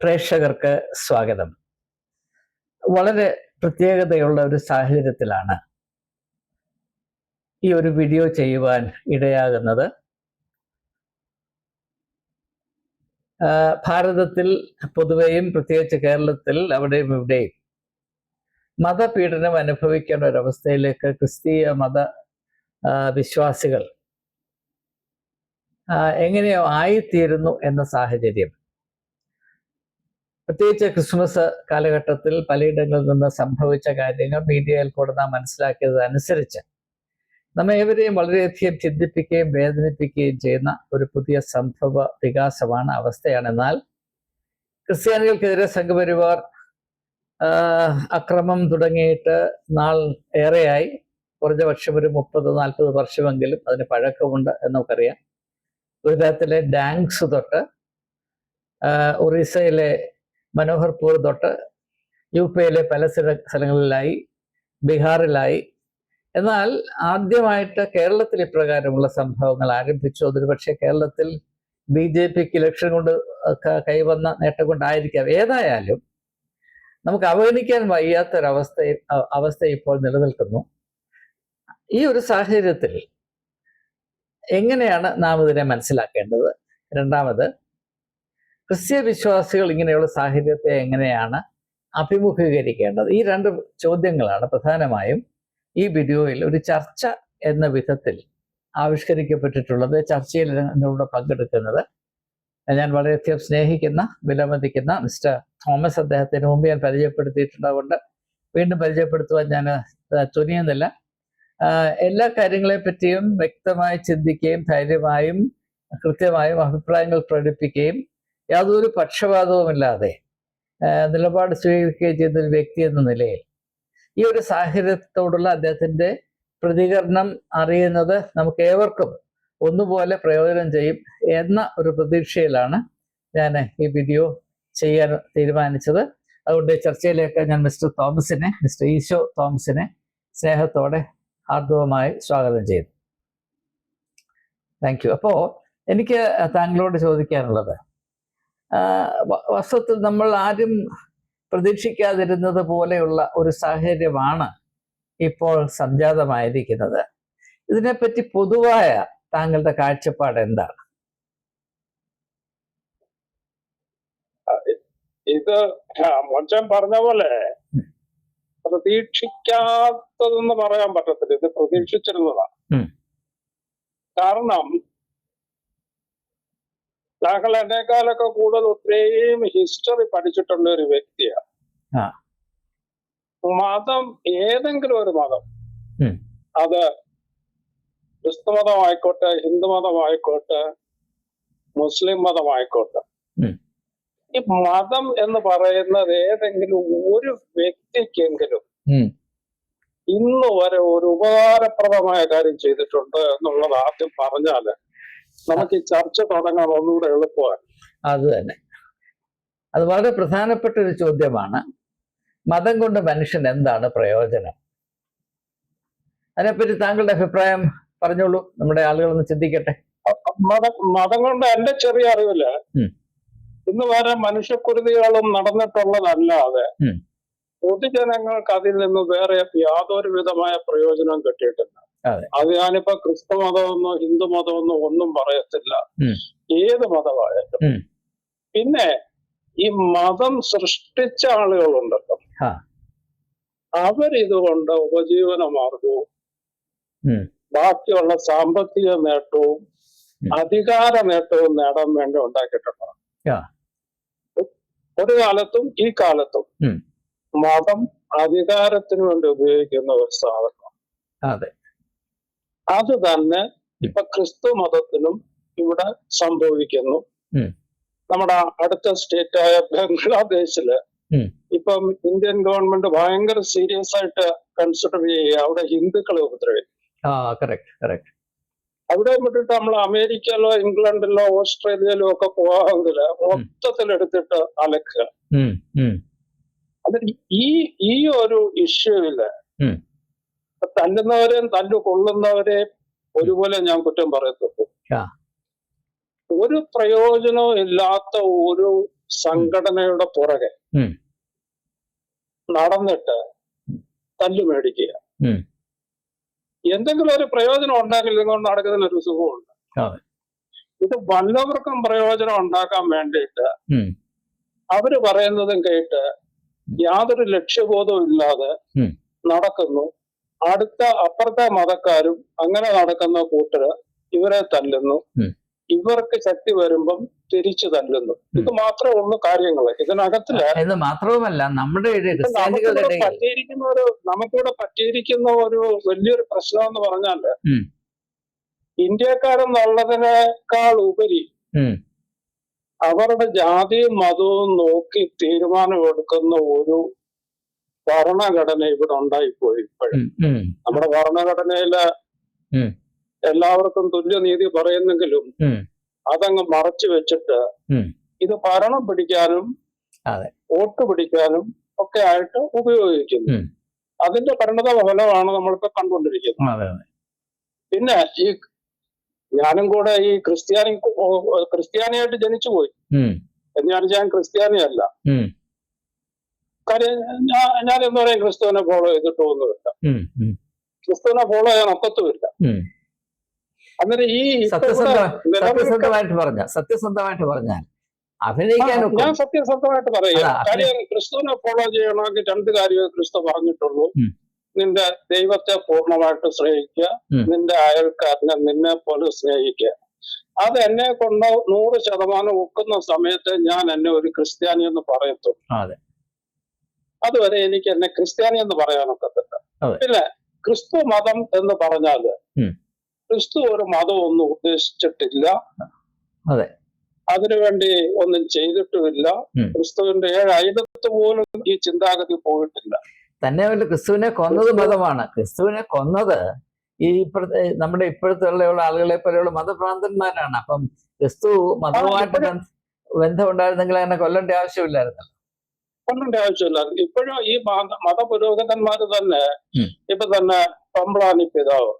പ്രേക്ഷകർക്ക് സ്വാഗതം. വളരെ പ്രത്യേകതയുള്ള ഒരു സാഹചര്യത്തിലാണ് ഈ ഒരു വീഡിയോ ചെയ്യുവാൻ ഇടയാകുന്നത്. ഭാരതത്തിൽ പൊതുവെയും പ്രത്യേകിച്ച് കേരളത്തിൽ അവിടെയും ഇവിടെയും മതപീഡനം അനുഭവിക്കേണ്ട ഒരു അവസ്ഥയിലേക്ക് ക്രിസ്തീയ മത വിശ്വാസികൾ എങ്ങനെയോ ആയിത്തീരുന്നു എന്ന സാഹചര്യം. പ്രത്യേകിച്ച് ക്രിസ്മസ് കാലഘട്ടത്തിൽ പലയിടങ്ങളിൽ നിന്ന് സംഭവിച്ച കാര്യങ്ങൾ മീഡിയയിൽ കൂടെ നാം മനസ്സിലാക്കിയത് അനുസരിച്ച് നമ്മെ ഏവരെയും വളരെയധികം ചിന്തിപ്പിക്കുകയും വേദനിപ്പിക്കുകയും ചെയ്യുന്ന ഒരു പുതിയ സംഭവ വികാസമാണ് അവസ്ഥയാണ്. എന്നാൽ ക്രിസ്ത്യാനികൾക്കെതിരെ സംഘപരിവാർ അക്രമം തുടങ്ങിയിട്ട് നാൾ ഏറെയായി. കുറഞ്ഞ പക്ഷം ഒരു മുപ്പത് നാൽപ്പത് വർഷമെങ്കിലും അതിന് പഴക്കമുണ്ട് എന്ന് നമുക്കറിയാം ഗുജറാത്തിലെ ഡാങ്സ് തൊട്ട് ഒറീസയിലെ മനോഹർപൂർ തൊട്ട് യു പിയിലെ പല സ്ഥല- സ്ഥലങ്ങളിലായി ബീഹാറിലായി. എന്നാൽ ആദ്യമായിട്ട് കേരളത്തിൽ ഇപ്രകാരമുള്ള സംഭവങ്ങൾ ആരംഭിച്ചു. അതൊരു പക്ഷേ കേരളത്തിൽ ബി ജെ പിക്ക് ഇലക്ഷൻ കൊണ്ട് കൈവന്ന നേട്ടം കൊണ്ടായിരിക്കാം. ഏതായാലും നമുക്ക് അവഗണിക്കാൻ വയ്യാത്തൊരവസ്ഥ അവസ്ഥ ഇപ്പോൾ നിലനിൽക്കുന്നു. ഈ ഒരു സാഹചര്യത്തിൽ എങ്ങനെയാണ് നാം ഇതിനെ മനസ്സിലാക്കേണ്ടത്? രണ്ടാമത് ക്രിസ്ത്യ വിശ്വാസികൾ ഇങ്ങനെയുള്ള സാഹചര്യത്തെ എങ്ങനെയാണ് അഭിമുഖീകരിക്കേണ്ടത്? ഈ രണ്ട് ചോദ്യങ്ങളാണ് പ്രധാനമായും ഈ വീഡിയോയിൽ ഒരു ചർച്ച എന്ന വിധത്തിൽ ആവിഷ്കരിക്കപ്പെട്ടിട്ടുള്ളത് ചർച്ചയിൽ എന്നോട് പങ്കെടുക്കുന്നത്. ഞാൻ വളരെയധികം സ്നേഹിക്കുന്ന വിലമതിക്കുന്ന മിസ്റ്റർ തോമസ് അദ്ദേഹത്തിന് മുമ്പ് ഞാൻ പരിചയപ്പെടുത്തിയിട്ടുള്ളതുകൊണ്ട് വീണ്ടും പരിചയപ്പെടുത്തുവാൻ ഞാൻ തുനിയുന്നില്ല. എല്ലാ കാര്യങ്ങളെ പറ്റിയും വ്യക്തമായി ചിന്തിക്കുകയും ധൈര്യമായും കൃത്യമായും അഭിപ്രായങ്ങൾ പ്രകടിപ്പിക്കുകയും യാതൊരു പക്ഷപാതവുമില്ലാതെ നിലപാട് സ്വീകരിക്കുകയും ചെയ്യുന്ന ഒരു വ്യക്തി എന്ന നിലയിൽ ഈ ഒരു സാഹചര്യത്തോടുള്ള അദ്ദേഹത്തിന്റെ പ്രതികരണം അറിയുന്നത് നമുക്ക് ഏവർക്കും ഒന്നുപോലെ പ്രയോജനം ചെയ്യും എന്ന ഒരു പ്രതീക്ഷയിലാണ് ഞാൻ ഈ വീഡിയോ ചെയ്യാൻ തീരുമാനിച്ചത്. അതുകൊണ്ട് ചർച്ചയിലേക്ക് ഞാൻ മിസ്റ്റർ തോമസിനെ മിസ്റ്റർ ഈശോ തോമസിനെ സ്നേഹത്തോടെ ആർദ്രവമായി സ്വാഗതം ചെയ്തു താങ്ക് യു അപ്പോൾ എനിക്ക് താങ്കളോട് ചോദിക്കാനുള്ളത് ആ, വ- നമ്മൾ ആരും പ്രതീക്ഷിക്കാതിരുന്നത് പോലെയുള്ള ഒരു സാഹചര്യമാണ് ഇപ്പോൾ സംജാതമായിരിക്കുന്നത്. ഇതിനെപ്പറ്റി പൊതുവായ താങ്കളുടെ കാഴ്ചപ്പാട് എന്താണ്? ഇത് മോശൻ പറഞ്ഞ പോലെ പ്രതീക്ഷിക്കാത്തതെന്ന് പറയാൻ പറ്റത്തില്ല. ഇത് പ്രതീക്ഷിച്ചിരുന്നതാണ്. കാരണം താങ്കൾ എന്നെക്കാളൊക്കെ കൂടുതൽ ഒത്തിരിയും ഹിസ്റ്ററി പഠിച്ചിട്ടുള്ള ഒരു വ്യക്തിയാണ്. മതം ഏതെങ്കിലും ഒരു മതം അത് ക്രിസ്തു മതമായിക്കോട്ടെ ഹിന്ദു ഹിന്ദുമതമായിക്കോട്ടെ മുസ്ലിം മതമായിക്കോട്ടെ. ഈ മതം എന്ന് പറയുന്നത് ഏതെങ്കിലും ഒരു വ്യക്തിക്കെങ്കിലും. ഇന്ന് വരെ ഒരു ഉപകാരപ്രദമായ കാര്യം ചെയ്തിട്ടുണ്ട് എന്നുള്ളത് ആദ്യം പറഞ്ഞാൽ നമുക്ക് ചർച്ച തുടങ്ങാൻ ഒന്നുകൂടെ എളുപ്പമാണ്. അത് തന്നെ. അത് വളരെ പ്രധാനപ്പെട്ട ഒരു ചോദ്യമാണ്. മതം കൊണ്ട് മനുഷ്യൻ എന്താണ് പ്രയോജനം? അതിനെപ്പറ്റി താങ്കളുടെ അഭിപ്രായം പറഞ്ഞോളൂ. നമ്മുടെ ആളുകളൊന്ന് ചിന്തിക്കട്ടെ. മതം മതം കൊണ്ട് എന്റെ ചെറിയ അറിവിൽ ഉം. ഇന്ന് വരെ മനുഷ്യക്കുരുതികളും നടന്നിട്ടുള്ളതല്ലാതെ. പൊതുജനങ്ങൾക്ക് അതിൽ നിന്ന് വേറെ യാതൊരു വിധമായ പ്രയോജനവും കിട്ടിയിട്ടില്ല. അതെ. ഞാനിപ്പോ ക്രിസ്തു മതമെന്നോ ഹിന്ദു മതമെന്നോ ഒന്നും പറയത്തില്ല ഏത് മതമായാലും. പിന്നെ ഈ മതം സൃഷ്ടിച്ച ആളുകളുണ്ടല്ലോ. അവരിതുകൊണ്ട് ഉപജീവന മാർഗവും. ബാക്കിയുള്ള സാമ്പത്തിക നേട്ടവും. അധികാര നേട്ടവും നേടാൻ വേണ്ടി ഉണ്ടാക്കിയിട്ടുണ്ട്. ഒരു കാലത്തും ഈ കാലത്തും മതം അധികാരത്തിന് വേണ്ടി ഉപയോഗിക്കുന്ന ഒരു സാധനം അതെ അത് തന്നെ ഇപ്പൊ ക്രിസ്തു മതത്തിനും ഇവിടെ സംഭവിക്കുന്നു. നമ്മുടെ അടുത്ത സ്റ്റേറ്റായ ബംഗ്ലാദേശിൽ ഉം. ഇപ്പം ഇന്ത്യൻ ഗവൺമെന്റ് ഭയങ്കര സീരിയസ് ആയിട്ട് കൺസിഡർ ചെയ്യുക അവിടെ ഹിന്ദുക്കളെ ഉപദ്രവിക്കും അവിടെ വിട്ടിട്ട് നമ്മൾ അമേരിക്കയിലോ ഇംഗ്ലണ്ടിലോ ഓസ്ട്രേലിയയിലോ ഒക്കെ പോവാമെങ്കിൽ മൊത്തത്തിൽ എടുത്തിട്ട് അലക്കുക. ഉം ഉം. അത് ഈ ഈ ഒരു ഇഷ്യൂവിൽ. തല്ലുന്നവരെയും തല്ലു കൊള്ളുന്നവരെയും ഒരുപോലെ ഞാൻ കുറ്റം പറയത്തുള്ളൂ. ഒരു പ്രയോജനവും ഇല്ലാത്ത ഒരു സംഘടനയുടെ പുറകെ. നടന്നിട്ട് തല്ലു മേടിക്കുക. എന്തെങ്കിലും ഒരു പ്രയോജനം ഉണ്ടാകില്ല ഇതുകൊണ്ട് നടക്കുന്നതിന് ഒരു സുഖമുണ്ട്. ഇത് വല്ലവർക്കും പ്രയോജനം ഉണ്ടാക്കാൻ വേണ്ടിയിട്ട്. അവർ പറയുന്നതും കേട്ട് യാതൊരു ലക്ഷ്യബോധവും ഇല്ലാതെ നടക്കുന്നു. അടുത്ത അപ്പുറത്തെ മതക്കാരും അങ്ങനെ നടക്കുന്ന കൂട്ടര് ഇവരെ തല്ലുന്നു. ഇവർക്ക് ശക്തി വരുമ്പം തിരിച്ചു തല്ലുന്നു. ഇത് മാത്രമേ ഉള്ളൂ കാര്യങ്ങൾ ഇതിനകത്തിൽ ഇത് മാത്രവുമല്ല നമ്മുടെ പറ്റിയിരിക്കുന്ന ഒരു നമുക്കിവിടെ പറ്റിയിരിക്കുന്ന ഒരു വലിയൊരു പ്രശ്നം എന്ന് പറഞ്ഞാൽ ഇന്ത്യക്കാരൻ ഇന്ത്യക്കാരെന്നുള്ളതിനേക്കാൾ ഉപരി അവരുടെ ജാതിയും മതവും നോക്കി തീരുമാനമെടുക്കുന്ന ഒരു ഭരണഘടന ഇവിടെ ഉണ്ടായിപ്പോയി ഇപ്പോഴും. നമ്മുടെ ഭരണഘടനയിൽ. എല്ലാവർക്കും തുല്യനീതി പറയുന്നെങ്കിലും. അതങ്ങ് മറച്ചു വെച്ചിട്ട്. ഇത് ഭരണം പിടിക്കാനും. വോട്ട് പിടിക്കാനും ഒക്കെ ആയിട്ട് ഉപയോഗിക്കുന്നു. അതിന്റെ പരിണത ഫലമാണ് നമ്മളിപ്പോ കണ്ടുകൊണ്ടിരിക്കുന്നത് പിന്നെ ഈ ഞാനും കൂടെ ഈ ക്രിസ്ത്യാനി ക്രിസ്ത്യാനിയായിട്ട് ജനിച്ചുപോയി പോയി എന്ന് ഞാൻ ക്രിസ്ത്യാനിയല്ല കാര്യം ഞാൻ എന്ന് പറയും ക്രിസ്തുവിനെ ഫോളോ ചെയ്തിട്ട് ഒന്നുമില്ല ക്രിസ്തുവിനെ ഫോളോ ചെയ്യാൻ ഒക്കത്തുമില്ല. അന്നേരം ഈ സത്യസന്ധമായിട്ട് പറഞ്ഞ സത്യസന്ധമായിട്ട് പറഞ്ഞാൽ അഭിനയിക്കാൻ ഞാൻ സത്യസന്ധമായിട്ട് പറയുക അതാ, കാര്യം ക്രിസ്തുവിനെ ഫോളോ ചെയ്യണമെങ്കിൽ രണ്ട് കാര്യമേ ക്രിസ്തു പറഞ്ഞിട്ടുള്ളൂ. നിന്റെ ദൈവത്തെ പൂർണമായിട്ട് സ്നേഹിക്കുക. നിന്റെ അയൽക്കാരനെ നിന്നെ പോലെ സ്നേഹിക്കുക അത് എന്നെ കൊണ്ട് നൂറ് ശതമാനം ഒക്കുന്ന സമയത്ത് ഞാൻ എന്നെ ഒരു ക്രിസ്ത്യാനി എന്ന് പറയത്തുള്ളൂ. അതുവരെ എനിക്ക് എന്നെ ക്രിസ്ത്യാനി എന്ന് പറയാനൊക്കത്തില്ല. പിന്നെ ക്രിസ്തു മതം എന്ന് പറഞ്ഞാൽ ക്രിസ്തു ഒരു മതം ഒന്നും ഉദ്ദേശിച്ചിട്ടില്ല. അതെ. അതിനുവേണ്ടി ഒന്നും ചെയ്തിട്ടുമില്ല. ക്രിസ്തുവിന്റെ ഏഴ് അയലത്ത് പോലും ഈ ചിന്താഗതി പോയിട്ടില്ല. തന്നെ വല്ല ക്രിസ്തുവിനെ കൊന്നത് മതമാണ്. ക്രിസ്തുവിനെ കൊന്നത് ഈ ഇപ്പോഴത്തെ നമ്മുടെ ഇപ്പോഴത്തെ ഉള്ള ആളുകളെ പോലെയുള്ള മതഭ്രാന്തന്മാരാണ്. അപ്പം ക്രിസ്തു മതവുമായിട്ട് ബന്ധമുണ്ടായിരുന്നെങ്കിൽ അങ്ങനെ കൊല്ലേണ്ട ആവശ്യമില്ലായിരുന്നു കൊണ്ടേണ്ട ആവശ്യമില്ല. ഇപ്പോഴും ഈ മത മതപുരോഹിതന്മാര് തന്നെ ഇപ്പൊ തന്നെ പമ്പ്ളാനി പിതാവ്.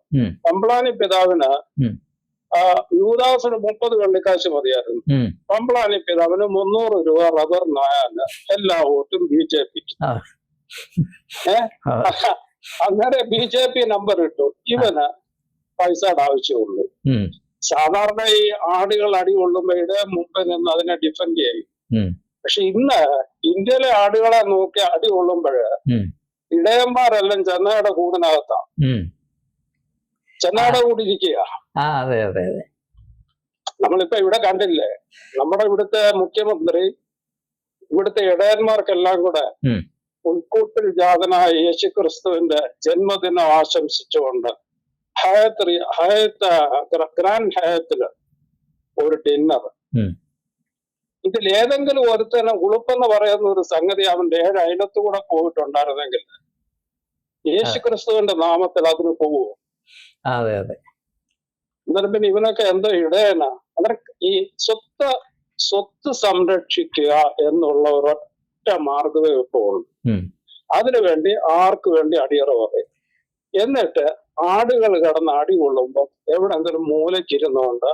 പമ്പ്ളാനി പിതാവിന് യൂദാസിന് മുപ്പത് വെള്ളിക്കാശ് മതിയായിരുന്നു. പമ്പ്ളാനി പിതാവിന് മുന്നൂറ് രൂപ റബ്ബറിനായാൽ എല്ലാ വോട്ടും ബി ജെ പിക്ക്. ഏ? അങ്ങനെ ബി ജെ പി നമ്പർ ഇട്ടു. ഇവന് പൈസയുടെ ആവശ്യമുള്ളൂ. സാധാരണ ഈ ആടുകൾ അടി കൊള്ളുമ്പോ മുമ്പിൽ നിന്ന് അതിനെ ഡിഫെൻഡ് ചെയ്യും. പക്ഷെ ഇന്ന് ഇന്ത്യയിലെ ആടുകളെ നോക്കി അടി കൊള്ളുമ്പോഴ്. ഇടയന്മാരെല്ലാം ചെന്നൈയുടെ കൂടിനകത്താ. ചെന്നൈയുടെ കൂടി ഇരിക്കുക അതെ അതെ അതെ നമ്മളിപ്പോ ഇവിടെ കണ്ടില്ലേ നമ്മുടെ ഇവിടുത്തെ മുഖ്യമന്ത്രി ഇവിടുത്തെ ഇടയന്മാർക്കെല്ലാം കൂടെ. ഉൾക്കൂട്ടിൽ ജാതനായ യേശു ക്രിസ്തുവിന്റെ ജന്മദിനം ആശംസിച്ചുകൊണ്ട് ഹയത്ത് ഹയത്ത് ഗ്ര- ഗ്രാൻഡ് ഹയത്തിൽ ഒരു ഡിന്നർ. ഇതിൽ ഏതെങ്കിലും ഒരുത്തനെ ഉളുപ്പെന്ന് പറയുന്ന ഒരു സംഗതി അവന്റെ ഏഴ് അയലത്തുകൂടെ പോയിട്ടുണ്ടായിരുന്നെങ്കിൽ യേശു ക്രിസ്തുവിന്റെ നാമത്തിൽ അതിന് പോവുമോ അതെ അതെ. എന്നാലും പിന്നെ ഇവനൊക്കെ എന്തോ ഇടയന. അവർ ഈ സ്വത്ത് സ്വത്ത് സംരക്ഷിക്കുക എന്നുള്ള ഒരൊറ്റ മാർഗമേ ഇപ്പോൾ ഉള്ളൂ. അതിനുവേണ്ടി ആർക്ക് വേണ്ടി അടിയറ പറയും. എന്നിട്ട് ആടുകൾ കിടന്ന് അടി കൊള്ളുമ്പോൾ എവിടെങ്കിലും മൂലക്കിരുന്നുകൊണ്ട്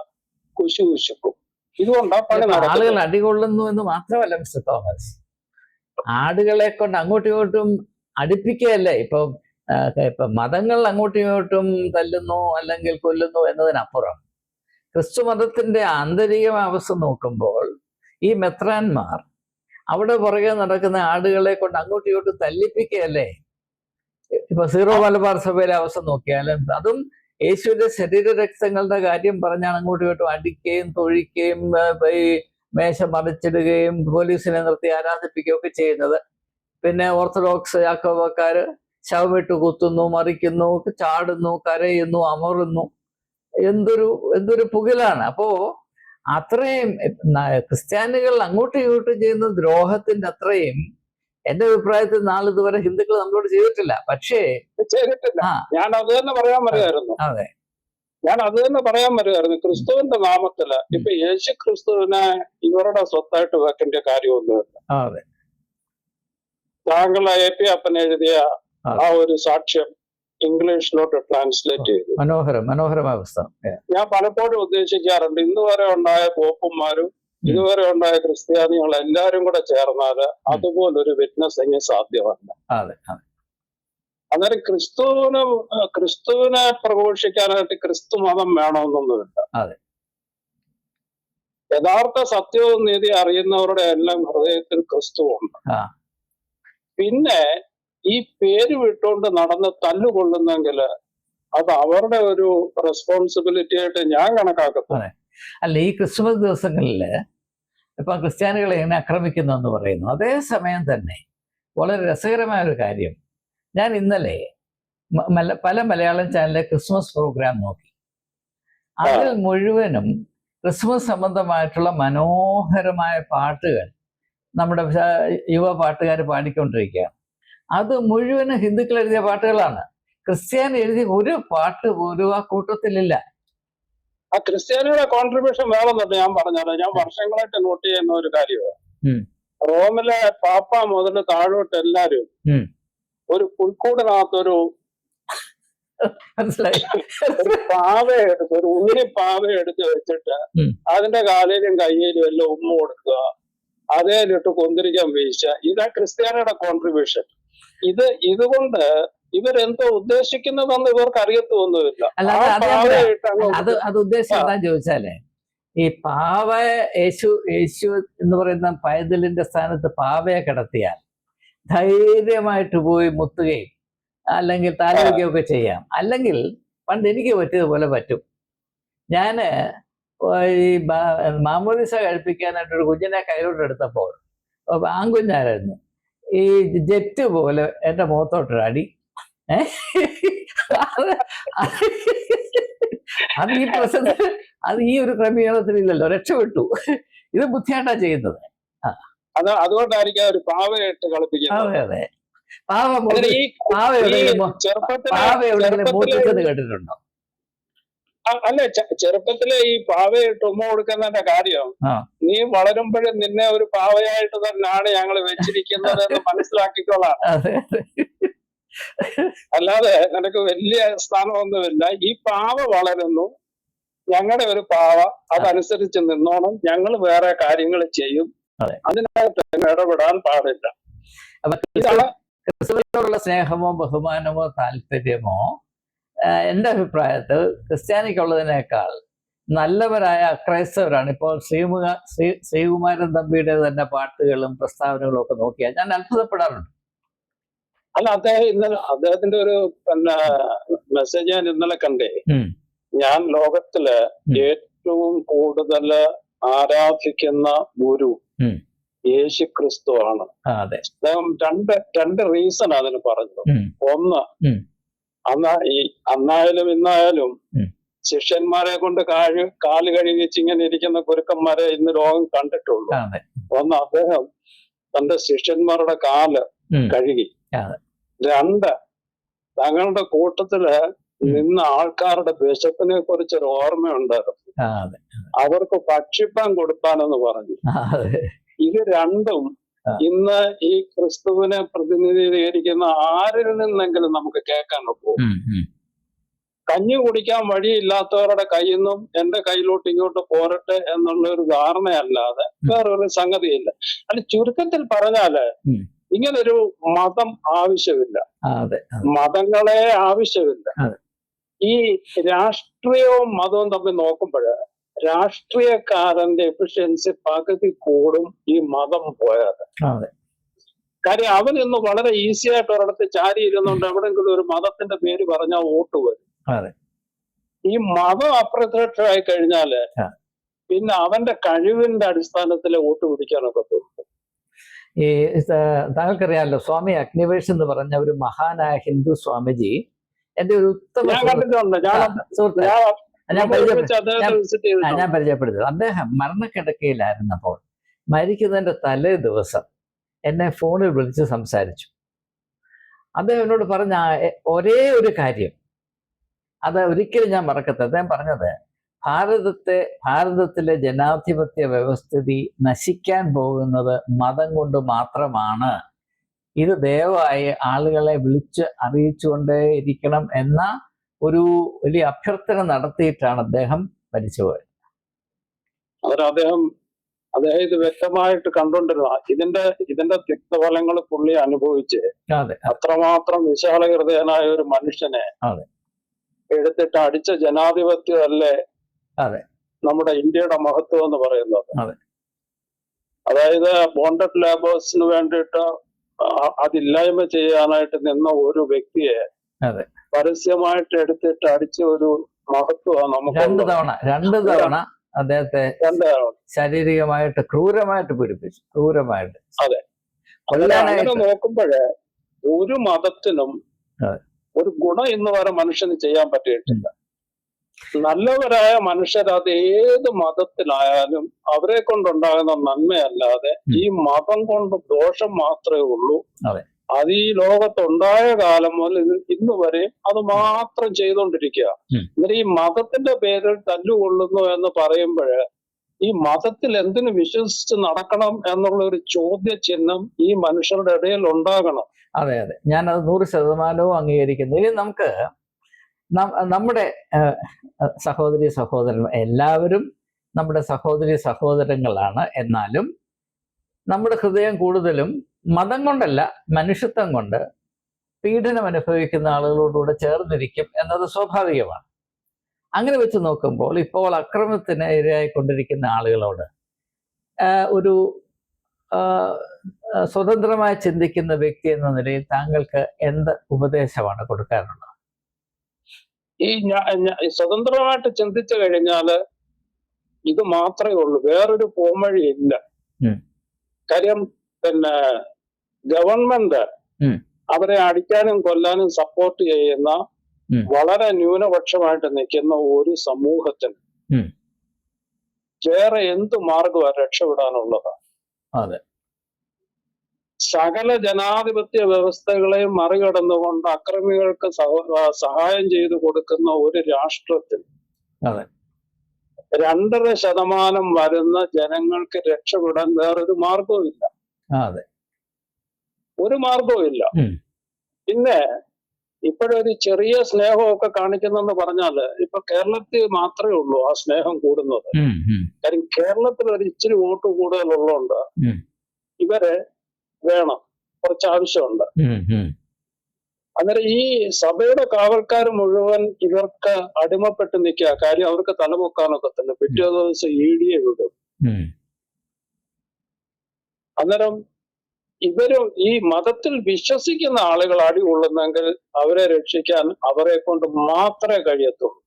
കുശു കുശുക്കും. ആളുകൾ അടികൊള്ളുന്നു എന്ന് മാത്രമല്ല മിസ്റ്റർ തോമസ്. ആടുകളെ കൊണ്ട് അങ്ങോട്ടും ഇങ്ങോട്ടും അടുപ്പിക്കുകയല്ലേ? ഇപ്പൊ ഇപ്പൊ മതങ്ങൾ അങ്ങോട്ടും ഇങ്ങോട്ടും തല്ലുന്നു അല്ലെങ്കിൽ കൊല്ലുന്നു എന്നതിനപ്പുറം. ക്രിസ്തു മതത്തിന്റെ ആന്തരിക അവസ്ഥ നോക്കുമ്പോൾ ഈ മെത്രാന്മാർ അവിടെ പുറകെ നടക്കുന്ന ആടുകളെ കൊണ്ട് അങ്ങോട്ടും ഇങ്ങോട്ടും തല്ലിപ്പിക്കുകയല്ലേ? ഇപ്പൊ സീറോ മലബാർ സഭയിലെ അവസ്ഥ നോക്കിയാലും അതും യേശുവിന്റെ ശരീര രക്തങ്ങളുടെ കാര്യം പറഞ്ഞാണ് അങ്ങോട്ടും ഇങ്ങോട്ടും അടിക്കുകയും തൊഴിക്കുകയും ഈ മേശ മറിച്ചിടുകയും പോലീസിനെ നിർത്തി ആരാധിപ്പിക്കുകയും ഒക്കെ ചെയ്യുന്നത്. പിന്നെ ഓർത്തഡോക്സ് യാക്കോബക്കാര് ശവമിട്ട് കുത്തുന്നു മറിക്കുന്നു ചാടുന്നു കരയുന്നു അമറുന്നു. എന്തൊരു എന്തൊരു പുകിലാണ്. അപ്പോ അത്രയും ക്രിസ്ത്യാനികൾ അങ്ങോട്ടും ഇങ്ങോട്ടും ചെയ്യുന്ന ദ്രോഹത്തിന്റെ അത്രയും എന്റെ അഭിപ്രായത്തിൽ നാളിതുവരെ ഹിന്ദുക്കൾ നമ്മളോട് ചെയ്തിട്ടില്ല. പക്ഷേ ചെയ്തിട്ടില്ല. ഞാൻ അത് തന്നെ പറയാൻ വരുമായിരുന്നു അതെ. ഞാൻ അത് തന്നെ പറയാൻ വരുമായിരുന്നു ക്രിസ്തുവിന്റെ നാമത്തിൽ ഇപ്പൊ യേശു ക്രിസ്തുവിനെ ഇവരുടെ സ്വത്തായിട്ട് വെക്കേണ്ട കാര്യമൊന്നുമില്ല. അതെ. താങ്കൾ എ പി അപ്പൻ എഴുതിയ ആ. ഒരു സാക്ഷ്യം ഇംഗ്ലീഷിലോട്ട് ട്രാൻസ്ലേറ്റ് ചെയ്തു. മനോഹരം മനോഹരമായ പുസ്തകം. ഞാൻ പലപ്പോഴും ഉദ്ദേശിക്കാറുണ്ട് ഇന്ന് വരെ ഉണ്ടായ പോപ്പന്മാരും ഇതുവരെ ഉണ്ടായ ക്രിസ്ത്യാനികൾ എല്ലാരും കൂടെ ചേർന്നാൽ അതുപോലൊരു വിറ്റ്നസിങ് സാധ്യമല്ല. അന്നേരം ക്രിസ്തുവിന് ക്രിസ്തുവിനെ പ്രഘോഷിക്കാനായിട്ട് ക്രിസ്തു മതം വേണമെന്നൊന്നുമില്ല. യഥാർത്ഥ സത്യവും നീതി അറിയുന്നവരുടെ എല്ലാം ഹൃദയത്തിൽ ക്രിസ്തുവുണ്ട്. പിന്നെ ഈ പേര് വിട്ടുകൊണ്ട് നടന്ന് തല്ലുകൊള്ളുന്നെങ്കിൽ അത് അവരുടെ ഒരു റെസ്പോൺസിബിലിറ്റി ആയിട്ട് ഞാൻ കണക്കാക്കത്തില്ല. അല്ല ഈ ക്രിസ്മസ് ദിവസങ്ങളിൽ ഇപ്പൊ ക്രിസ്ത്യാനികളെ എങ്ങനെ ആക്രമിക്കുന്നു എന്ന് പറയുന്നു അതേസമയം തന്നെ വളരെ രസകരമായ ഒരു കാര്യം. ഞാൻ ഇന്നലെ പല മലയാളം ചാനലിലെ ക്രിസ്മസ് പ്രോഗ്രാം നോക്കി. അതിൽ മുഴുവനും ക്രിസ്മസ് സംബന്ധമായിട്ടുള്ള മനോഹരമായ പാട്ടുകൾ നമ്മുടെ യുവ പാട്ടുകാർ പാടിക്കൊണ്ടിരിക്കുകയാണ്. അത് മുഴുവനും ഹിന്ദുക്കൾ എഴുതിയ പാട്ടുകളാണ്. ക്രിസ്ത്യാനി എഴുതിയ ഒരു പാട്ട് പോലും ആ കൂട്ടത്തിലില്ല. ആ ക്രിസ്ത്യാനിയുടെ കോൺട്രിബ്യൂഷൻ വേണമെന്നുണ്ട് ഞാൻ പറഞ്ഞത്. ഞാൻ വർഷങ്ങളായിട്ട് നോട്ട് ചെയ്യുന്ന ഒരു കാര്യമാണ്. റോമിലെ പാപ്പ മുതൽ താഴോട്ട് എല്ലാരും ഒരു പുൽക്കൂടിനകത്തൊരു ഒരു പാവ എടുത്ത് ഒരു ഉണ്ണി പാവ എടുത്ത് വെച്ചിട്ട് അതിന്റെ കാലിലും കയ്യിലും എല്ലാം ഉമ്മ കൊടുക്കുക അതേലിട്ട് കൊന്തിരിക്കാൻ വീഴ്ച ഇതാ ക്രിസ്ത്യാനിയുടെ കോൺട്രിബ്യൂഷൻ ഇത് ഇതുകൊണ്ട് ഇവരെന്തോ ഉദ്ദേശിക്കുന്നതെന്ന് ഇവർക്ക് അറിയത്തൊന്നുമില്ല അത് അത്. ഞാൻ പാവയെ ഇട്ട് അങ്ങ് അത് അത് ഉദ്ദേശം എന്താ ചോദിച്ചാലേ ഈ പാവ യേശു യേശു എന്ന് പറയുന്ന പൈതലിന്റെ സ്ഥാനത്ത് പാവയെ കിടത്തിയാൽ ധൈര്യമായിട്ട് പോയി മുത്തുകയും അല്ലെങ്കിൽ താലോചിക്കുകയൊക്കെ ചെയ്യാം. അല്ലെങ്കിൽ പണ്ട് എനിക്ക് പറ്റിയതുപോലെ പറ്റും. ഞാൻ ഈ മാമോദിസ കഴിപ്പിക്കാനായിട്ട് ഒരു കുഞ്ഞിനെ കയ്യിലോട്ട് എടുത്തപ്പോൾ ആൺകുഞ്ഞായിരുന്നു. ഈ ജെറ്റ് പോലെ എന്റെ മുഖത്തോട്ടൊരു അടി ഏ? അത് ഈ പ്രശ്നത്തിൽ അത് ഈ ഒരു ക്രമീകരണത്തിലില്ലല്ലോ രക്ഷപ്പെട്ടു. ഇത് ബുദ്ധിയായിട്ടാ ചെയ്യുന്നത്. അത് അതുകൊണ്ടായിരിക്കും ഒരു കളിപ്പിക്കുന്നത്. അതെ പാവ പാവ പാവ എവിടെയെങ്കിലും കേട്ടിട്ടുണ്ടോ? അല്ല ചെറുപ്പത്തിലെ ഈ പാവയിട്ട് ഉമ്മ കൊടുക്കുന്നതിന്റെ കാര്യം നീ വളരുമ്പോഴും നിന്നെ ഒരു പാവയായിട്ട് തന്നെയാണ് ഞങ്ങൾ വെച്ചിരിക്കുന്നത് എന്ന് മനസ്സിലാക്കിക്കൊള്ളാം അല്ലാതെ നിനക്ക് വലിയ സ്ഥാനമൊന്നുമില്ല. ഈ പാവ വളരുന്നു. ഞങ്ങളുടെ ഒരു പാവ അതനുസരിച്ച് നിന്നോണം. ഞങ്ങൾ വേറെ കാര്യങ്ങൾ ചെയ്യും. അതെ. അതിനകത്ത് ഇടപെടാൻ പാടില്ല. ക്രിസ്തുവിനോടുള്ള സ്നേഹമോ ബഹുമാനമോ താല്പര്യമോ എന്റെ എന്റെ അഭിപ്രായത്തിൽ ക്രിസ്ത്യാനിക്കുള്ളതിനേക്കാൾ നല്ലവരായ അക്രൈസ്തവരാണ് ഇപ്പോൾ ശ്രീമുഖ ശ്രീ ശ്രീകുമാരൻ തമ്പിയുടെ തന്നെ പാട്ടുകളും പ്രസ്താവനകളും ഒക്കെ നോക്കിയാൽ ഞാൻ അത്ഭുതപ്പെടാറുണ്ട്. അല്ല അദ്ദേഹം ഇന്നലെ അദ്ദേഹത്തിന്റെ ഒരു പിന്നെ മെസ്സേജ് ഞാൻ ഇന്നലെ കണ്ടേ. ഞാൻ ലോകത്തിൽ ഏറ്റവും കൂടുതൽ ആരാധിക്കുന്ന ഗുരു. യേശു ക്രിസ്തു ആണ്. അദ്ദേഹം രണ്ട് രണ്ട് റീസൺ അതിന് പറഞ്ഞു ഒന്ന്. അന്ന ഈ അന്നായാലും ഇന്നായാലും ശിഷ്യന്മാരെ കൊണ്ട് കാഴ് കാൽ കഴുകിച്ച് ഇങ്ങനെ ഇരിക്കുന്ന ഗുരുക്കന്മാരെ ഇന്ന് ലോകം കണ്ടിട്ടുള്ളൂ. ഒന്ന് അദ്ദേഹം തന്റെ ശിഷ്യന്മാരുടെ കാൽ കഴുകി. രണ്ട് തങ്ങളുടെ കൂട്ടത്തിൽ നിന്ന ആൾക്കാരുടെ വിശപ്പിനെ കുറിച്ചൊരു ഓർമ്മയുണ്ടായിരുന്നു ആ, അതെ അവർക്ക് ഭക്ഷിപ്പാൻ കൊടുക്കാനെന്ന് പറഞ്ഞു ഇത് രണ്ടും. ഇന്ന് ഈ ക്രിസ്തുവിനെ പ്രതിനിധീകരിക്കുന്ന ആരിൽ നിന്നെങ്കിലും നമുക്ക് കേൾക്കാൻ പോകും. കഞ്ഞി കുടിക്കാൻ വഴിയില്ലാത്തവരുടെ കയ്യിൽ നിന്നും എന്റെ കയ്യിലോട്ട് ഇങ്ങോട്ട് പോരട്ടെ എന്നുള്ള ഒരു ധാരണയല്ലാതെ. വേറൊരു സംഗതിയില്ല അല്ല ചുരുക്കത്തിൽ പറഞ്ഞാൽ. ഇങ്ങനൊരു മതം ആവശ്യമില്ല. മതങ്ങളെ ആവശ്യമില്ല. ഈ രാഷ്ട്രീയവും മതവും തമ്മിൽ നോക്കുമ്പോൾ രാഷ്ട്രീയക്കാരന്റെ എഫിഷ്യൻസി പകുതി കൂടും ഈ മതം പോയത് കാര്യം അവൻ ഇന്ന് വളരെ ഈസി ആയിട്ട് ഒരിടത്ത് ചാരി ഇരുന്നുണ്ട് എവിടെങ്കിലും ഒരു മതത്തിന്റെ പേര് പറഞ്ഞാൽ വോട്ട് വരും. ഈ മതം അപ്രത്യക്ഷമായി കഴിഞ്ഞാൽ. പിന്നെ അവന്റെ കഴിവിന്റെ അടിസ്ഥാനത്തിൽ വോട്ട് പിടിക്കാനൊക്കെ തോന്നും ഈ താങ്കൾക്കറിയാമല്ലോ സ്വാമി അഗ്നിവേഷ് എന്ന് പറഞ്ഞ ഒരു മഹാനായ ഹിന്ദു സ്വാമിജി എന്റെ ഒരു ഉത്തമ ഞാൻ പരിചയപ്പെടുത്തത് അദ്ദേഹം മരണക്കിടക്കയിലായിരുന്നപ്പോൾ മരിക്കുന്നതിന്റെ തലേ ദിവസം എന്നെ ഫോണിൽ വിളിച്ച് സംസാരിച്ചു. അദ്ദേഹം എന്നോട് പറഞ്ഞ ഒരേ ഒരു കാര്യം. അത് ഒരിക്കലും ഞാൻ മറക്കത്തില്ല അദ്ദേഹം പറഞ്ഞത് ഭാരതത്തെ ഭാരതത്തിലെ ജനാധിപത്യ വ്യവസ്ഥിതി നശിക്കാൻ പോകുന്നത് മതം കൊണ്ട് മാത്രമാണ്. ഇത് ദയവായി ആളുകളെ വിളിച്ച് അറിയിച്ചുകൊണ്ടേ ഇരിക്കണം എന്ന ഒരു വലിയ അഭ്യർത്ഥന നടത്തിയിട്ടാണ് അദ്ദേഹം മരിച്ചുപോയത് അദ്ദേഹം അദ്ദേഹം ഇത് വ്യക്തമായിട്ട് കണ്ടുകൊണ്ടിരുന്ന ഇതിന്റെ ഇതിന്റെ തിക്തഫലങ്ങൾ പുള്ളി അനുഭവിച്ച് അതെ. അത്രമാത്രം വിശാല ഹൃദയനായ ഒരു മനുഷ്യനെ. എടുത്തിട്ട് അടിച്ച ജനാധിപത്യം അല്ലേ? അതെ. നമ്മുടെ ഇന്ത്യയുടെ മഹത്വം എന്ന് പറയുന്നത് അതെ. അതായത് ബോണ്ടഡ് ലേബേഴ്സിന് വേണ്ടിയിട്ട് അതില്ലായ്മ ചെയ്യാനായിട്ട് നിന്ന ഒരു വ്യക്തിയെ അതെ. പരസ്യമായിട്ട് എടുത്തിട്ട് അടിച്ച ഒരു മഹത്വമാണ് നമുക്ക് രണ്ട് തവണ രണ്ട് തവണ അദ്ദേഹത്തെ ശാരീരികമായിട്ട് ക്രൂരമായിട്ട് പീഡിപ്പിച്ചു ക്രൂരമായിട്ട് അതെ. അങ്ങനെ നോക്കുമ്പോഴേ ഒരു മതത്തിനും ഒരു ഗുണം ഇന്ന് വരെ മനുഷ്യന് ചെയ്യാൻ പറ്റിയിട്ടില്ല നല്ലവരായ മനുഷ്യർ അത് ഏത് മതത്തിലായാലും അവരെ കൊണ്ടുണ്ടാകുന്ന നന്മയല്ലാതെ ഈ മതം കൊണ്ട് ദോഷം മാത്രമേ ഉള്ളൂ. അതെ. ഈ ലോകത്തുണ്ടായ കാലം മുതൽ ഇന്ന് വരെ അത് മാത്രം ചെയ്തുകൊണ്ടിരിക്കുക. എന്നിട്ട് ഈ മതത്തിന്റെ പേരിൽ തല്ലുകൊള്ളുന്നു എന്ന് പറയുമ്പോൾ ഈ മതത്തിൽ എന്തിനു വിശ്വസിച്ച് നടക്കണം എന്നുള്ള ഒരു ചോദ്യചിഹ്നം ഈ മനുഷ്യരുടെ ഇടയിൽ ഉണ്ടാകണം. അതെ അതെ. ഞാൻ അത് നൂറ് ശതമാനവും അംഗീകരിക്കുന്നു. ഇനി നമുക്ക് നമ്മുടെ സഹോദരി സഹോദരൻ എല്ലാവരും നമ്മുടെ സഹോദരി സഹോദരങ്ങളാണ്. എന്നാലും നമ്മുടെ ഹൃദയം കൂടുതലും മതം കൊണ്ടല്ല മനുഷ്യത്വം കൊണ്ട് പീഡനം അനുഭവിക്കുന്ന ആളുകളോടുകൂടെ ചേർന്നിരിക്കും എന്നത് സ്വാഭാവികമാണ്. അങ്ങനെ വെച്ച് നോക്കുമ്പോൾ ഇപ്പോൾ അക്രമത്തിന് ഇരയായിക്കൊണ്ടിരിക്കുന്ന ആളുകളോട് ഒരു സ്വതന്ത്രമായി ചിന്തിക്കുന്ന വ്യക്തി എന്ന നിലയിൽ താങ്കൾക്ക് എന്ത് ഉപദേശമാണ് കൊടുക്കാനുള്ളത്? ഈ സ്വതന്ത്രമായിട്ട് ചിന്തിച്ചു കഴിഞ്ഞാൽ ഇത് മാത്രമേ ഉള്ളൂ വേറൊരു പോംവഴി ഇല്ല. കാര്യം പിന്നെ ഗവൺമെന്റ്. അവരെ അടിക്കാനും കൊല്ലാനും സപ്പോർട്ട് ചെയ്യുന്ന. വളരെ ന്യൂനപക്ഷമായിട്ട് നിൽക്കുന്ന ഒരു സമൂഹത്തിന്. വേറെ എന്ത് മാർഗമാണ് രക്ഷപ്പെടാനുള്ളതാണ് അതെ. സകല ജനാധിപത്യ വ്യവസ്ഥകളെയും മറികടന്നുകൊണ്ട് അക്രമികൾക്ക് സഹായം ചെയ്തു കൊടുക്കുന്ന ഒരു രാഷ്ട്രത്തിൽ. രണ്ടര ശതമാനം വരുന്ന ജനങ്ങൾക്ക് രക്ഷപ്പെടാൻ വേറൊരു മാർഗവുമില്ല ഒരു മാർഗവുമില്ല. പിന്നെ ഇപ്പോഴൊരു ചെറിയ സ്നേഹമൊക്കെ കാണിക്കുന്നെന്ന് പറഞ്ഞാൽ ഇപ്പൊ കേരളത്തിൽ മാത്രമേ ഉള്ളൂ ആ സ്നേഹം കൂടുന്നത്. കാര്യം കേരളത്തിൽ ഒരു ഇച്ചിരി വോട്ട് കൂടുതലുള്ളതുകൊണ്ട്. ഇവരെ വേണം. കുറച്ച് ആവശ്യമുണ്ട്. അന്നേരം ഈ സഭയുടെ കാവൽക്കാർ മുഴുവൻ ഇവർക്ക് അടിമപ്പെട്ട് നിൽക്കുക കാര്യം അവർക്ക് തലമുക്കാനൊക്കെ തന്നെ. പിറ്റേ ദിവസം ഇ ഡിയെ വിടും. അന്നേരം ഇവരും ഈ മതത്തിൽ വിശ്വസിക്കുന്ന ആളുകൾ അടി കൊള്ളുന്നെങ്കിൽ അവരെ രക്ഷിക്കാൻ അവരെ കൊണ്ട് മാത്രമേ കഴിയത്തുള്ളൂ.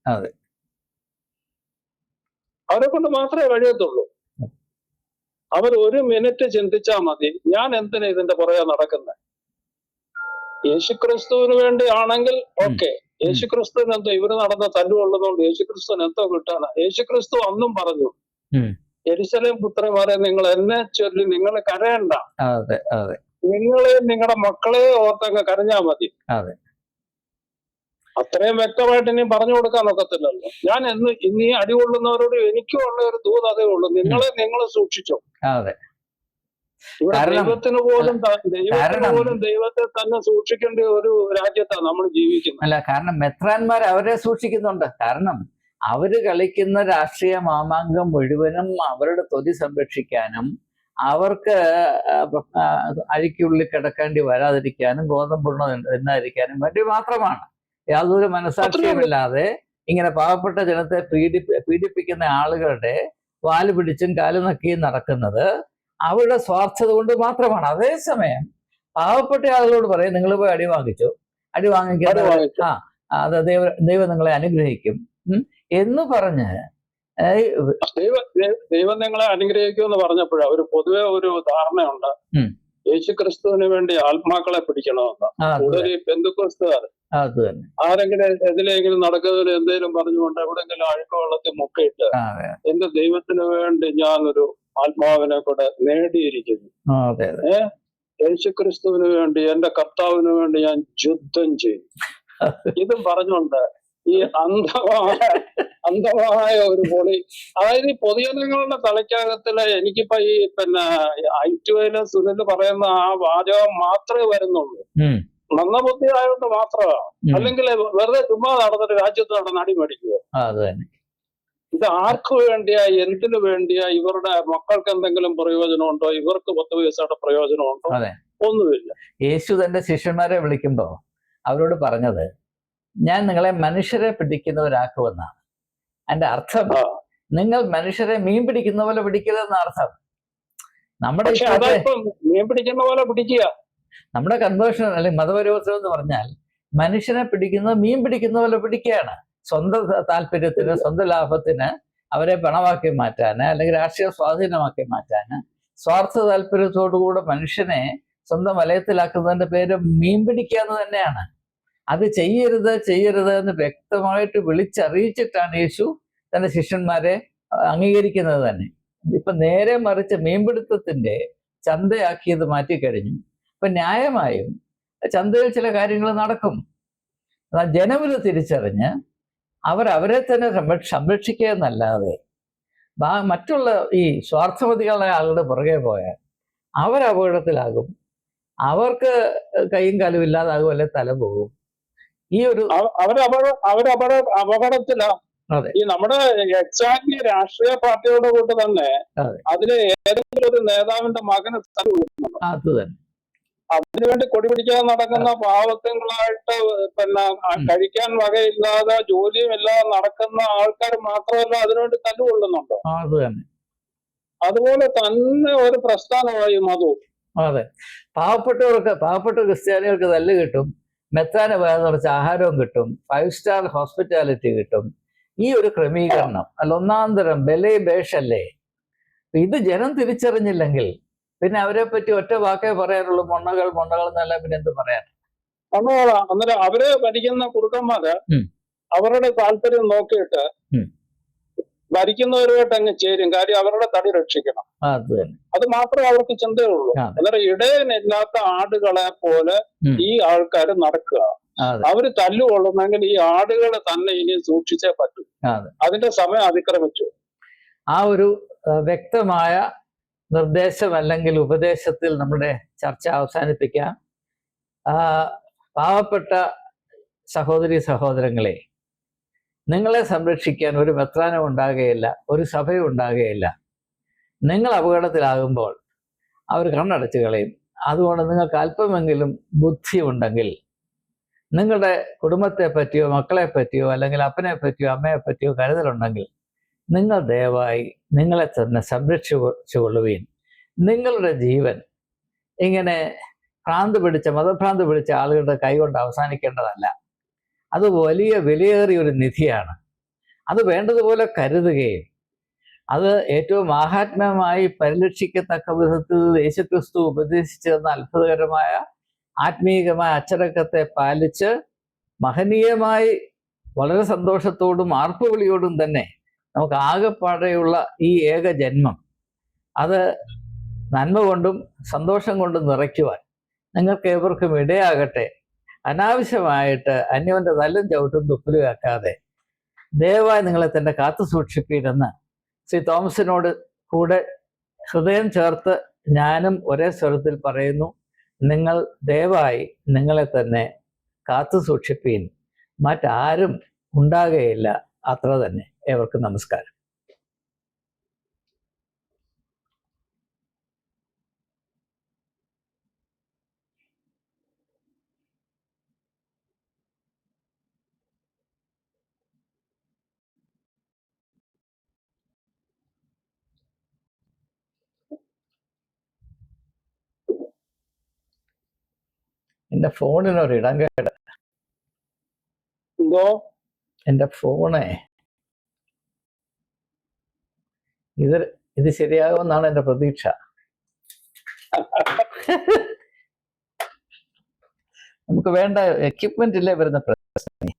അവരെ കൊണ്ട് മാത്രമേ കഴിയത്തുള്ളൂ. അവർ ഒരു മിനിറ്റ് ചിന്തിച്ചാൽ മതി. ഞാൻ എന്തിനാ ഇതിന്റെ പുറകെ നടക്കുന്നത് യേശുക്രിസ്തുവിന് വേണ്ടി ആണെങ്കിൽ ഓക്കെ. യേശുക്രിസ്തുവിന് എന്തോ ഇവർ നടന്ന തല്ലുകൊള്ളുന്നതുകൊണ്ട് യേശുക്രിസ്തുവിന് എന്തോ കിട്ടാണ് യേശുക്രിസ്തു അന്നും പറഞ്ഞു. എരിശലേം പുത്രന്മാരെ നിങ്ങൾ എന്നെ ചൊല്ലി നിങ്ങൾ കരയണ്ട. നിങ്ങളെ നിങ്ങളുടെ മക്കളെ ഓർത്തങ്ങ് കരഞ്ഞാ മതി. അത്രയും വ്യക്തമായിട്ട് ഇനി പറഞ്ഞു കൊടുക്കാൻ ഒക്കത്തില്ലല്ലോ. ഞാൻ എന്ന് ഇനി അടികൊള്ളുന്നവരോട് എനിക്കും ഉള്ള ഒരു ദൂത് അതേ ഉള്ളൂ. നിങ്ങളെ നിങ്ങൾ സൂക്ഷിച്ചോ. അതെ. ദൈവത്തിന് പോലും ദൈവത്തിന് പോലും ദൈവത്തെ തന്നെ സൂക്ഷിക്കേണ്ട ഒരു രാജ്യത്താണ് നമ്മൾ ജീവിക്കുന്നത്. അല്ല കാരണം മെത്രാന്മാർ അവരെ സൂക്ഷിക്കുന്നുണ്ട്. കാരണം അവർ കളിക്കുന്ന രാഷ്ട്രീയ മാമാങ്കം മുഴുവനും അവരുടെ തൊതി സംരക്ഷിക്കാനും അവർക്ക് അഴിക്കുള്ളിൽ കിടക്കേണ്ടി വരാതിരിക്കാനും ഗോതമ്പുണ്ണ തിന്നാതിരിക്കാനും വേണ്ടി മാത്രമാണ്. യാതൊരു മനസാക്ഷിയുമില്ലാതെ ഇങ്ങനെ പാവപ്പെട്ട ജനത്തെ പീഡിപ്പി പീഡിപ്പിക്കുന്ന ആളുകളുടെ വാൽ പിടിച്ചും കാൽ നക്കിയും നടക്കുന്നത് അവരുടെ സ്വാർത്ഥത കൊണ്ട് മാത്രമാണ്. അതേസമയം പാവപ്പെട്ട ആളുകളോട് പറയും നിങ്ങൾ പോയി അടി വാങ്ങിച്ചു. അടി വാങ്ങിക്കാൻ ആ അത് ദൈവ ദൈവം നിങ്ങളെ അനുഗ്രഹിക്കും. എന്ന് പറഞ്ഞ് ദൈവ നിങ്ങളെ അനുഗ്രഹിക്കും എന്ന് പറഞ്ഞപ്പോഴാ ഒരു പൊതുവെ ഒരു ധാരണയുണ്ട്. യേശു ക്രിസ്തുവിന് വേണ്ടി ആത്മാക്കളെ പിടിക്കണമെന്ന്. കൂടുതൽ പെന്തുക്രിസ്തുകാർ അത് തന്നെ. ആരെങ്കിലും എതിലെങ്കിലും നടക്കുന്നതിന് എന്തെങ്കിലും പറഞ്ഞുകൊണ്ട് എവിടെങ്കിലും അഴുക്ക വെള്ളത്തിൽ മുക്കിയിട്ട് എന്റെ ദൈവത്തിന് വേണ്ടി ഞാനൊരു ആത്മാവിനെ കൂടെ നേടിയിരിക്കുന്നു. യേശുക്രിസ്തുവിന് വേണ്ടി എന്റെ കർത്താവിന് വേണ്ടി ഞാൻ യുദ്ധം ചെയ്യും. ഇതും പറഞ്ഞുകൊണ്ട് ഈ അന്ധമായ അന്ധമായ ഒരു പൊളി അതായത് ഈ പൊതുജനങ്ങളുടെ തലയ്ക്കകത്തിൽ എനിക്കിപ്പോ ഈ പിന്നെ ഐറ്റുവയിൽ സുനിൽ പറയുന്ന ആ വാചകം മാത്രമേ വരുന്നുള്ളൂ. ആയതുകൊണ്ട് മാത്രമാണ് അല്ലെങ്കിൽ വെറുതെ ചുമ്മാ നടന്നിട്ട് രാജ്യത്ത് നടന്ന് അടി മേടിക്കുക. ഇത് ആർക്കു വേണ്ടിയാ എന്തിനു വേണ്ടിയാ ഇവരുടെ മക്കൾക്ക് എന്തെങ്കിലും പ്രയോജനമുണ്ടോ? ഇവർക്ക് പത്ത് പൈസയുടെ പ്രയോജനമുണ്ടോ? ഉണ്ടോ ഒന്നുമില്ല. യേശു തന്റെ ശിഷ്യന്മാരെ വിളിക്കുമ്പോ അവരോട് പറഞ്ഞത് ഞാൻ നിങ്ങളെ മനുഷ്യരെ പിടിക്കുന്നവരാക്കുമെന്നാണ്. അതിന്റെ അർത്ഥം നിങ്ങൾ മനുഷ്യരെ മീൻ പിടിക്കുന്ന പോലെ പിടിക്കരുതെന്ന അർത്ഥം. നമ്മുടെ മീൻ പിടിക്കുന്ന പോലെ പിടിക്കുക. നമ്മുടെ കൺവേർഷൻ അല്ലെങ്കിൽ മതപരിവർത്തനം എന്ന് പറഞ്ഞാൽ മനുഷ്യനെ പിടിക്കുന്നത് മീൻ പിടിക്കുന്ന പോലെ പിടിക്കുകയാണ്. സ്വന്തം താല്പര്യത്തിന് സ്വന്തം ലാഭത്തിന് അവരെ പണമാക്കി മാറ്റാന് അല്ലെങ്കിൽ രാഷ്ട്രീയ സ്വാധീനമാക്കി മാറ്റാന് സ്വാർത്ഥ താല്പര്യത്തോടുകൂടെ മനുഷ്യനെ സ്വന്തം വലയത്തിലാക്കുന്നതിന്റെ പേര് മീൻ പിടിക്കുക എന്ന് തന്നെയാണ്. അത് ചെയ്യരുത് ചെയ്യരുത് എന്ന് വ്യക്തമായിട്ട് വിളിച്ചറിയിച്ചിട്ടാണ് യേശു തന്റെ ശിഷ്യന്മാരെ അംഗീകരിക്കുന്നത് തന്നെ. ഇപ്പൊ നേരെ മറിച്ച് മീൻപിടുത്തത്തിന്റെ ചന്തയാക്കിയത് മാറ്റിക്കഴിഞ്ഞു. ഇപ്പൊ ന്യായമായും ചന്തയിൽ ചില കാര്യങ്ങൾ നടക്കും എന്നാൽ ജനമിത് തിരിച്ചറിഞ്ഞ് അവർ അവരെ തന്നെ സംരക്ഷ സംരക്ഷിക്കുക എന്നല്ലാതെ മറ്റുള്ള ഈ സ്വാർത്ഥമതികളുടെ ആളുടെ പുറകെ പോയാൽ അവർ അപകടത്തിലാകും അവർക്ക് കൈയും കാലും ഇല്ലാതാകും അല്ലെ തല പോകും ഈ ഒരു അപകടത്തില. ഈ നമ്മുടെ എക്സാക്ട്ലി രാഷ്ട്രീയ പാർട്ടികളുടെ കൂട്ട് തന്നെ അതെ. അതിലെ ഏതെങ്കിലും ഒരു നേതാവിന്റെ മകനെ. അത് തന്നെ അതിനുവേണ്ടി കൊടി പിടിക്കാൻ നടക്കുന്ന പാവത്തങ്ങളായിട്ട് പിന്നെ കഴിക്കാൻ വകയില്ലാതെ ജോലിയും ഇല്ലാതെ നടക്കുന്ന ആൾക്കാർ മാത്രമല്ല അതിനുവേണ്ടി തല്ലുകൊള്ളുന്നുണ്ട് അത് തന്നെ. അതുപോലെ തന്നെ ഒരു പ്രസ്ഥാനമായി മധു. അതെ. പാവപ്പെട്ടവർക്ക് പാവപ്പെട്ട ക്രിസ്ത്യാനികൾക്ക് തല്ല് കിട്ടും മെത്താന പോയാൽ കുറച്ച് ആഹാരവും കിട്ടും ഫൈവ് സ്റ്റാർ ഹോസ്പിറ്റാലിറ്റി കിട്ടും. ഈ ഒരു ക്രമീകരണം അല്ല ഒന്നാന്തരം തരം ബലേ ബേഷല്ലേ ഇത് ജനം തിരിച്ചറിഞ്ഞില്ലെങ്കിൽ പിന്നെ അവരെ പറ്റി ഒറ്റ വാക്കേ പറയാനുള്ളൂ. മൊണ്ണകൾ മൊണ്ണകൾ എന്നല്ല പിന്നെ എന്ത് പറയാൻ? അന്നേരം അവർ ഭരിക്കുന്ന കുറുക്കന്മാര്. അവരുടെ താല്പര്യം നോക്കിയിട്ട്. ഭരിക്കുന്നവരുമായിട്ട് അങ്ങ് ചേരും. കാര്യം അവരുടെ തടി രക്ഷിക്കണം. അത് മാത്രമേ അവർക്ക് ചിന്തയുള്ളൂ അന്നേരം ഇടയനില്ലാത്ത ആടുകളെ പോലെ ഈ ആൾക്കാർ നടക്കുക. അവർ തല്ലുകൊള്ളുന്നെങ്കിൽ ഈ ആടുകളെ തന്നെ ഇനി സൂക്ഷിച്ചേ പറ്റൂ. അതിന്റെ സമയം അതിക്രമിച്ചു. ആ ഒരു വ്യക്തമായ നിർദ്ദേശം അല്ലെങ്കിൽ ഉപദേശത്തിൽ നമ്മുടെ ചർച്ച അവസാനിപ്പിക്കാം. പാവപ്പെട്ട സഹോദരി സഹോദരങ്ങളെ നിങ്ങളെ സംരക്ഷിക്കാൻ ഒരു വെത്രാനം ഉണ്ടാകുകയില്ല ഒരു സഭയും ഉണ്ടാകുകയില്ല. നിങ്ങൾ അപകടത്തിലാകുമ്പോൾ അവർ കണ്ണടച്ച് കളയും. അതുകൊണ്ട് നിങ്ങൾക്ക് അല്പമെങ്കിലും ബുദ്ധി ഉണ്ടെങ്കിൽ നിങ്ങളുടെ കുടുംബത്തെ പറ്റിയോ മക്കളെ പറ്റിയോ അല്ലെങ്കിൽ അപ്പനെ പറ്റിയോ അമ്മയെ പറ്റിയോ കരുതലുണ്ടെങ്കിൽ നിങ്ങൾ ദയവായി നിങ്ങളെ തന്നെ സംരക്ഷിച്ചു കൊള്ളുവീൻ നിങ്ങളുടെ ജീവൻ ഇങ്ങനെ ഭ്രാന്ത് പിടിച്ച മതഭ്രാന്ത് പിടിച്ച ആളുകളുടെ കൈകൊണ്ട് അവസാനിക്കേണ്ടതല്ല. അത് വലിയ വിലയേറിയ ഒരു നിധിയാണ്. അത് വേണ്ടതുപോലെ കരുതുകയും അത് ഏറ്റവും മഹാത്മ്യമായി പരിരക്ഷിക്കത്തക്ക വിധത്തിൽ യേശുക്രിസ്തു ഉപദേശിച്ചു തന്ന അത്ഭുതകരമായ ആത്മീയമായ അച്ചടക്കത്തെ പാലിച്ച് മഹനീയമായി വളരെ സന്തോഷത്തോടും ആർപ്പുവിളിയോടും തന്നെ നമുക്ക് ആകെപ്പാടെയുള്ള ഈ ഏക ജന്മം അത് നന്മ കൊണ്ടും സന്തോഷം കൊണ്ടും നിറയ്ക്കുവാൻ നിങ്ങൾക്ക് ഏവർക്കും ഇടയാകട്ടെ. അനാവശ്യമായിട്ട് അന്യവന്റെ തല്ലും ചവിട്ടും തുപ്പലും ആക്കാതെ ദയവായി നിങ്ങളെ തന്നെ കാത്തു സൂക്ഷിപ്പീരെന്ന് ശ്രീ തോമസിനോട് കൂടെ ഹൃദയം ചേർത്ത് ഞാനും ഒരേ സ്വരത്തിൽ പറയുന്നു നിങ്ങൾ ദയവായി നിങ്ങളെ തന്നെ കാത്തു സൂക്ഷിപ്പീൻ. മറ്റാരും ഉണ്ടാകുകയില്ല അത്ര തന്നെ. ഏവർക്കും നമസ്കാരം. എന്റെ ഫോണിനൊരു ഇടം കേട്. എന്തോ? എന്റെ ഫോണേ. ഇത് ഇത് ശരിയാകുമെന്നാണ് എന്റെ പ്രതീക്ഷ നമുക്ക് വേണ്ട എക്യുപ്മെന്റ് ഇല്ലേ വരുന്ന പ്രശ്നം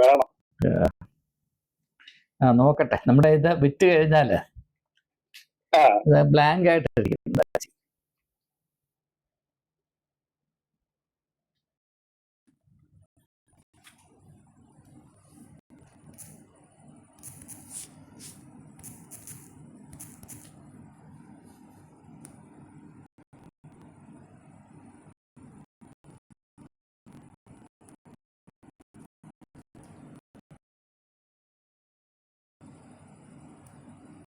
വേണം ആ നോക്കട്ടെ നമ്മുടെ ഇത് വിറ്റ് കഴിഞ്ഞാൽ. ബ്ലാങ്ക് ആയിട്ട് ഇരിക്കും. എന്താ ചെയ്യ?